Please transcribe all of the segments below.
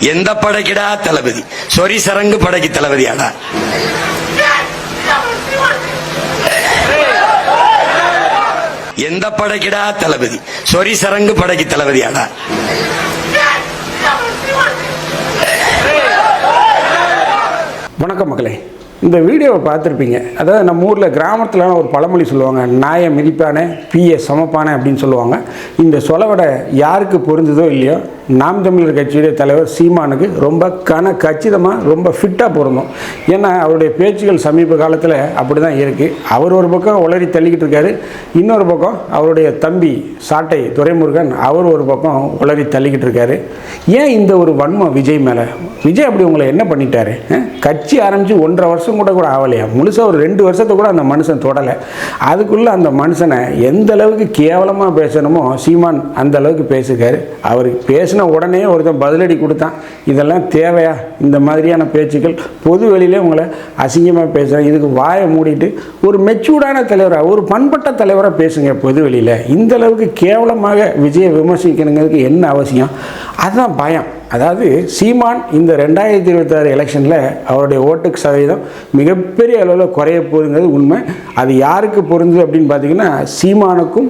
எந்த படைக்கிடா தளபதி? சொரி சரங்கு படைக்கு தளபதியாடா. எந்த படைக்கிடா தளபதி? சொரி சரங்கு படைக்கு தளபதியாடா. வணக்கம் மக்களே. இந்த வீடியோவை பார்த்துருப்பீங்க. அதாவது நம்ம ஊரில் கிராமத்தில் ஒரு பழமொழி சொல்லுவாங்க நாயை மிதிப்பானே பீயை சமப்பானே அப்படின்னு சொல்லுவாங்க. இந்த சொலவடை யாருக்கு பொருந்ததோ இல்லையோ நாம் தமிழர் கட்சியுடைய தலைவர் சீமானுக்கு ரொம்ப கன கச்சிதமாக ரொம்ப ஃபிட்டாக பொருந்தும். ஏன்னா அவருடைய பேச்சுகள் சமீப காலத்தில் அப்படி தான் இருக்குது அவர் ஒரு பக்கம் உளறி தள்ளிக்கிட்டு இருக்காரு இன்னொரு பக்கம் அவருடைய தம்பி சாட்டை துரைமுருகன் அவர் ஒரு பக்கம் உளறி தள்ளிக்கிட்டு இருக்காரு. ஏன் இந்த ஒரு வன்மம் விஜய் மேலே? விஜய் அப்படி உங்களை என்ன பண்ணிட்டாரு? கட்சி ஆரம்பித்து ஒன்றரை வருஷம் கூட கூட ஆகலையா? முழுசாக ஒரு ரெண்டு வருஷத்தை கூட அந்த மனுஷன் தொடலை. அதுக்குள்ளே அந்த மனுஷனை எந்த அளவுக்கு கேவலமாக பேசணுமோ சீமான் அந்த அளவுக்கு பேசுகிறாரு அவர் பேசின உடனே ஒருத்தன் பதிலடி கொடுத்தான். இதெல்லாம் தேவையா? இந்த மாதிரியான பேச்சுக்கள் பொது வெளியிலே உங்களை அசிங்கமாக பேசுகிறேன் இதுக்கு வாயை மூடிட்டு ஒரு மெச்சூர்டான தலைவராக ஒரு பண்பட்ட தலைவராக பேசுங்க பொது வெளியில். இந்த அளவுக்கு கேவலமாக விஜயை விமர்சிக்கணுங்கிறதுக்கு என்ன அவசியம்? அதுதான் பயம். அதாவது சீமான் இந்த ரெண்டாயிரத்தி இருபத்தாறு எலெக்ஷனில் அவருடைய ஓட்டுக்கு சதவீதம் மிகப்பெரிய அளவில் குறைய போகுதுங்கிறது உண்மை. அது யாருக்கு பொருந்தது அப்படின்னு பார்த்தீங்கன்னா சீமானுக்கும்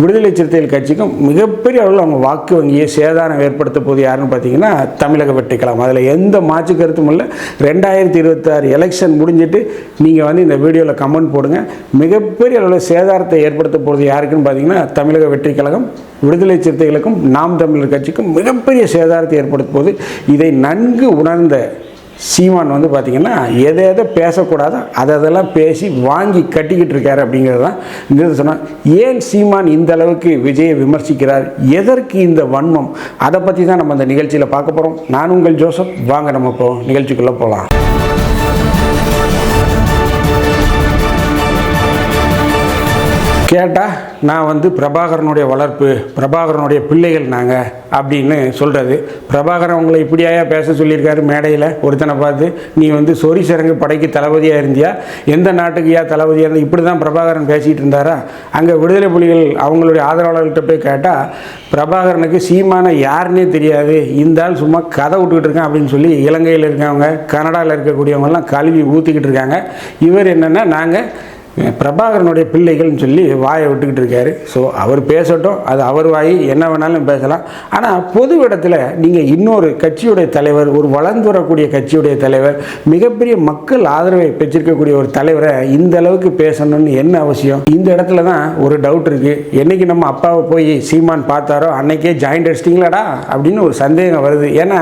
விடுதலை சிறுத்தைகள் கட்சிக்கும் மிகப்பெரிய அளவில் அவங்க வாக்கு வங்கியை சேதாரம் ஏற்படுத்த போது யாருன்னு பார்த்தீங்கன்னா தமிழக வெற்றிக்கலாம் அதில் எந்த மாற்று கருத்தும் இல்லை. ரெண்டாயிரத்தி இருபத்தாறு எலெக்ஷன் முடிஞ்சிட்டு நீங்கள் வந்து இந்த வீடியோவில் கமெண்ட் போடுங்க. மிகப்பெரிய அளவில் சேதாரத்தை ஏற்படுத்த போகிறது யாருக்குன்னு பார்த்தீங்கன்னா தமிழக வெற்றி கழகம் விடுதலை சிறுத்தைகளுக்கும் நாம் தமிழர் கட்சிக்கும் மிகப்பெரிய சேதாரத்தை ஏற்படுத்தும் போது இதை நன்கு உணர்ந்த சீமான் வந்து பார்த்திங்கன்னா எதை எதை பேசக்கூடாதோ அதை அதெல்லாம் பேசி வாங்கி கட்டிக்கிட்டு இருக்காரு அப்படிங்கிறது தான் இந்த சொன்னால் ஏன் சீமான் இந்த அளவுக்கு விஜயை விமர்சிக்கிறார்? எதற்கு இந்த வன்மம்? அதை பற்றி தான் நம்ம இந்த நிகழ்ச்சியில் பார்க்க போகிறோம் நான் உங்கள் ஜோசப். வாங்க நம்ம இப்போ நிகழ்ச்சிக்குள்ளே போகலாம். கேட்டால் நான் வந்து பிரபாகரனுடைய வளர்ப்பு பிரபாகரனுடைய பிள்ளைகள் நாங்கள் அப்படின்னு சொல்கிறது பிரபாகரன் உங்களை இப்படியாயா பேச சொல்லியிருக்காரு மேடையில்? ஒருத்தனை பார்த்து நீ வந்து சொரி சரங்கு படைக்கு தளபதியாக இருந்தியா? எந்த நாட்டுக்குயா தளபதியாக இருந்தா இப்படி தான் பிரபாகரன் பேசிகிட்டு இருந்தாரா? அங்கே விடுதலை புலிகள் அவங்களுடைய ஆதரவாளர்கள்ட்ட போய் கேட்டால் பிரபாகரனுக்கு சீமான யாருன்னே தெரியாது. இந்த ஆள் சும்மா கதை விட்டுக்கிட்டு இருக்கான் அப்படின்னு சொல்லி இலங்கையில் இருக்கவங்க கனடாவில் இருக்கக்கூடியவங்கெல்லாம் கழுவி ஊற்றிக்கிட்டு இருக்காங்க. இவர் என்னென்னா நாங்கள் பிரபாகரனுடைய பிள்ளைகள்னு சொல்லி வாயை விட்டுக்கிட்டு இருக்காரு. ஸோ அவர் பேசட்டும் அது அவர் வாய் என்ன வேணாலும் பேசலாம். ஆனால் பொது இடத்துல நீங்கள் இன்னொரு கட்சியுடைய தலைவர் ஒரு வளர்ந்து வரக்கூடிய கட்சியுடைய தலைவர் மிகப்பெரிய மக்கள் ஆதரவை பெற்றிருக்கக்கூடிய ஒரு தலைவரை இந்த அளவுக்கு பேசணும்னு என்ன அவசியம்? இந்த இடத்துல தான் ஒரு டவுட் இருக்குது என்னைக்கு நம்ம அப்பாவை போய் சீமான் பார்த்தாரோ அன்னைக்கே ஜாயிண்ட் அடிச்சிட்டிங்களாடா? அப்படின்னு ஒரு சந்தேகம் வருது. ஏன்னா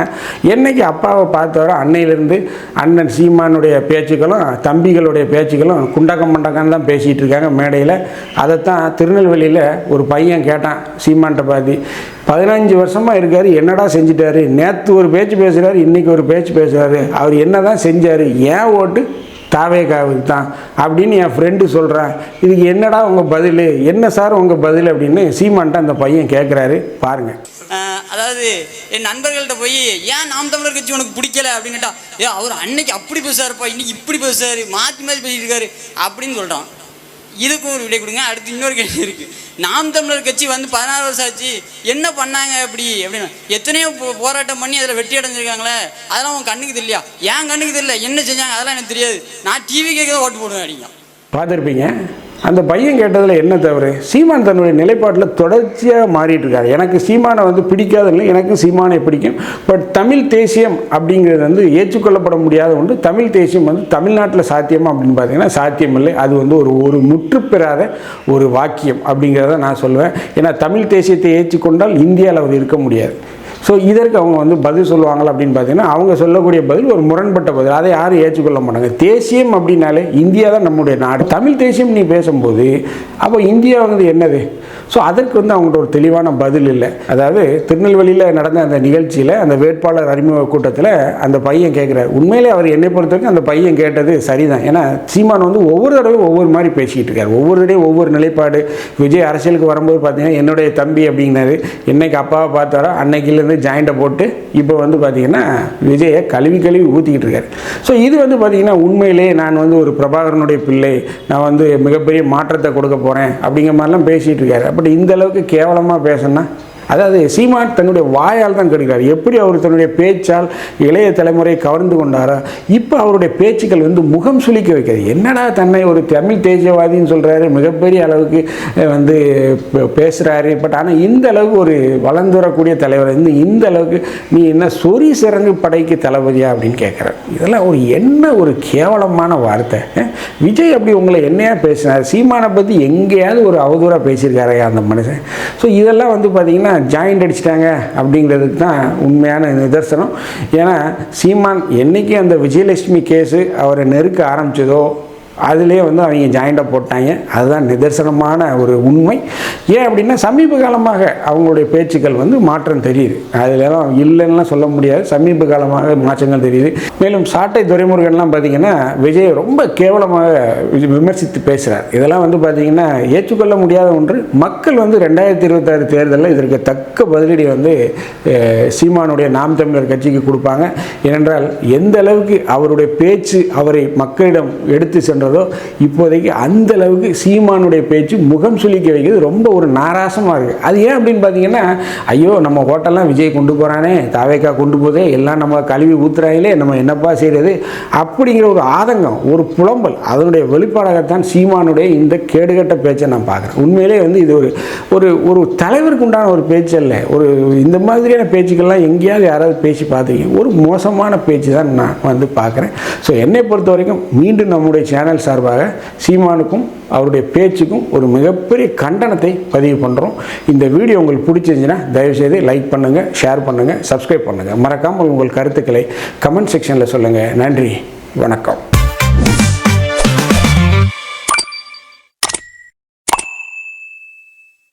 என்னைக்கு அப்பாவை பார்த்தாரோ அன்னையிலேருந்து அண்ணன் சீமானுடைய பேச்சுக்களும் தம்பிகளுடைய பேச்சுக்களும் குண்டகம் மண்டகம் தான் பேசிகிட்டு இருக்காங்க மேடையில். அதைத்தான் திருநெல்வேலியில் ஒரு பையன் கேட்டான் சீமான்ட்ட பாதி. பதினஞ்சு வருஷமாக இருக்கார் என்னடா செஞ்சிட்டாரு? நேற்று ஒரு பேச்சு பேசுகிறாரு இன்றைக்கி ஒரு பேச்சு பேசுகிறாரு அவர் என்ன தான் செஞ்சார்? ஏன் ஓட்டு? தாவேகாவுக்கு தான் அப்படின்னு என் ஃப்ரெண்டு சொல்கிறான் இதுக்கு என்னடா உங்கள் பதில்? என்ன சார் உங்கள் பதில் அப்படின்னு சீமான்ட்ட அந்த பையன் கேட்குறாரு பாருங்கள் அதாவது என் நண்பர்கள்ட்ட போய் ஏன் நாம் தமிழர் கட்சி உனக்கு பிடிக்கல? அப்படின்னு கேட்டா ஏ அவர் அன்னைக்கு அப்படி பேசுறாருப்பா இன்னைக்கு இப்படி பேசுறாரு மாற்றி மாற்றி பேசிட்டு இருக்காரு அப்படின்னு சொல்கிறான் இதுக்கும் ஒரு விடை கொடுங்க அடுத்து இன்னொரு கேள்வி இருக்கு. நாம் தமிழர் கட்சி வந்து பதினாறு வருஷம் ஆச்சு என்ன பண்ணாங்க அப்படி? அப்படின்னு. எத்தனையோ போ- போராட்டம் பண்ணி அதில் வெற்றி அடைஞ்சிருக்காங்களே அதெல்லாம் உன் கண்ணுக்கு தெரியலையா? என் கண்ணுக்கு தெரியல? என்ன செஞ்சாங்க? அதெல்லாம் எனக்கு தெரியாது. நான் டிவி கேட்க ஓட்டு போடுவேன் அப்படிங்க பார்த்துருப்பீங்க? அந்த பையன் கேட்டதில் என்ன தவறு? சீமான் தன்னுடைய நிலைப்பாட்டில் தொடர்ச்சியாக மாறிட்டு இருக்காரு எனக்கு சீமானை வந்து பிடிக்காதுன்னு எனக்கு சீமானை பிடிக்கும். பட் தமிழ் தேசியம் அப்படிங்கிறது வந்து ஏற்றுக்கொள்ளப்பட முடியாத ஒன்று. தமிழ் தேசியம் வந்து தமிழ்நாட்டில் சாத்தியமா அப்படின்னு பார்த்தீங்கன்னா சாத்தியம் இல்லை அது வந்து ஒரு ஒரு முற்றுப்பெறாத ஒரு வாக்கியம் அப்படிங்கிறத நான் சொல்லுவேன். ஏன்னா தமிழ் தேசியத்தை ஏற்றுக்கொண்டால் இந்தியாவில் அவர் இருக்க முடியாது. ஸோ இதற்கு அவங்க வந்து பதில் சொல்லுவாங்களா அப்படின்னு பார்த்தீங்கன்னா அவங்க சொல்லக்கூடிய பதில் ஒரு முரண்பட்ட பதில். அதை யாரும் ஏற்றுக்கொள்ள மாட்டாங்க. தேசியம் அப்படின்னாலே இந்தியா தான் நம்முடைய நாடு. தமிழ் தேசியம் நீ பேசும்போது அப்போ இந்தியா வந்து என்னது? ஸோ அதற்கு வந்து அவங்கள்ட்ட ஒரு தெளிவான பதில் இல்லை. அதாவது திருநெல்வேலியில் நடந்த அந்த நிகழ்ச்சியில் அந்த வேட்பாளர் அறிமுக கூட்டத்தில் அந்த பையன் கேட்குறாரு. உண்மையிலே அவர் என்னை பொறுத்த வரைக்கும் அந்த பையன் கேட்டது சரிதான். ஏன்னா சீமான் வந்து ஒவ்வொரு தடவையும் ஒவ்வொரு மாதிரி பேசிக்கிட்டு இருக்கார். ஒவ்வொரு தடவையும் ஒவ்வொரு நிலைப்பாடு. விஜய் அரசியலுக்கு வரும்போது பார்த்தீங்கன்னா என்னுடைய தம்பி அப்படிங்கிறது என்னைக்கு அப்பாவை பார்த்தாரோ அன்னைக்கிலேருந்து ஜாயிண்ட்டை போட்டு இப்போ வந்து பார்த்தீங்கன்னா விஜயை கழுவி கழுவி ஊற்றிக்கிட்டு இருக்காரு. ஸோ இது வந்து பார்த்தீங்கன்னா உண்மையிலே நான் வந்து ஒரு பிரபாகரனுடைய பிள்ளை. நான் வந்து மிகப்பெரிய மாற்றத்தை கொடுக்க போகிறேன் அப்படிங்கிற மாதிரிலாம் பேசிகிட்டு இருக்காரு. பட் இந்த அளவுக்கு கேவலமாக பேசணுன்னா அதாவது சீமான் தன்னுடைய வாயால் தான் கெடுக்கிறார் எப்படி அவர் தன்னுடைய பேச்சால் இளைய தலைமுறை கவர்ந்து கொண்டாரோ இப்போ அவருடைய பேச்சுக்கள் வந்து முகம் சுளிக்க வைக்கிறது. என்னடா தன்னை ஒரு தமிழ் தேசியவாதின்னு சொல்கிறாரு மிகப்பெரிய அளவுக்கு வந்து பேசுகிறாரு பட் ஆனால் இந்த அளவுக்கு ஒரு வளர்ந்து வரக்கூடிய தலைவர் வந்து இந்த அளவுக்கு நீ என்ன சொறி சிறங்கு படைக்கு தளபதியா அப்படின்னு கேட்குறாரு. இதெல்லாம் ஒரு என்ன ஒரு கேவலமான வார்த்தை. விஜய் அப்படி உங்களை என்னையா பேசினார்? சீமானை பற்றி எங்கேயாவது ஒரு அவதூறாக பேசியிருக்காரு அந்த மனுஷன். ஸோ இதெல்லாம் வந்து பார்த்திங்கன்னா ஜாயிண்ட் அடிச்சிட்டாங்க அப்படிங்கிறதுக்கு தான் உண்மையான நிதர்சனம். ஏன்னா சீமான் என்னைக்கு அந்த விஜயலட்சுமி கேஸு அவரை நெருக்க ஆரம்பிச்சதோ அதுலேயே வந்து அவங்க ஜாயிண்டாக போட்டாங்க. அதுதான் நிதர்சனமான ஒரு உண்மை. ஏன் அப்படின்னா சமீப காலமாக அவங்களுடைய பேச்சுக்கள் வந்து மாற்றம் தெரியுது. அதுலலாம் இல்லைன்னா சொல்ல முடியாது. சமீப காலமாக மாற்றங்கள் தெரியுது. மேலும் சாட்டை துரைமுருகன்லாம் பார்த்தீங்கன்னா விஜய் ரொம்ப கேவலமாக விமர்சித்து பேசுகிறார் இதெல்லாம் வந்து பார்த்தீங்கன்னா ஏற்றுக்கொள்ள முடியாத ஒன்று. மக்கள் வந்து ரெண்டாயிரத்தி இருபத்தாறு தேர்தலில் இதற்கு தக்க பதிலடி வந்து சீமானுடைய நாம் தமிழர் கட்சிக்கு கொடுப்பாங்க. ஏனென்றால் எந்த அளவுக்கு அவருடைய பேச்சு அவரை மக்களிடம் எடுத்து சென்ற சென்றதோ இப்போதைக்கு அந்த அளவுக்கு சீமானுடைய பேச்சு முகம் சுளிக்க வைக்கிறது ரொம்ப ஒரு நாராசமாக இருக்குது அது ஏன் அப்படின்னு பார்த்தீங்கன்னா ஐயோ நம்ம ஹோட்டல்லாம் விஜய் கொண்டு போகிறானே தாவேக்கா கொண்டு போதே எல்லாம் நம்ம கழுவி ஊத்துறாங்களே நம்ம என்னப்பா செய்கிறது அப்படிங்கிற ஒரு ஆதங்கம் ஒரு புலம்பல் அதனுடைய வெளிப்பாடாகத்தான் சீமானுடைய இந்த கேடுகட்ட பேச்சை நான் பார்க்குறேன். உண்மையிலே வந்து இது ஒரு ஒரு ஒரு தலைவருக்கு உண்டான ஒரு பேச்சு அல்ல. ஒரு இந்த மாதிரியான பேச்சுக்கள்லாம் எங்கேயாவது யாராவது பேசி பார்த்துருக்கீங்க. ஒரு மோசமான பேச்சு தான் நான் வந்து பார்க்குறேன். ஸோ என்னை பொறுத்த வரைக்கும் மீண்டும் நம்முடைய சேனல் சேனல் சார்பாக சீமானுக்கும் அவருடைய பேச்சுக்கும் ஒரு மிகப்பெரிய கண்டனத்தை பதிவு பண்ணுறோம் இந்த வீடியோ உங்களுக்கு பிடிச்சிருந்துச்சுன்னா தயவுசெய்து லைக் பண்ணுங்கள் ஷேர் பண்ணுங்கள் சப்ஸ்கிரைப் பண்ணுங்கள் மறக்காமல் உங்கள் கருத்துக்களை கமெண்ட் செக்ஷனில் சொல்லுங்கள் நன்றி வணக்கம்.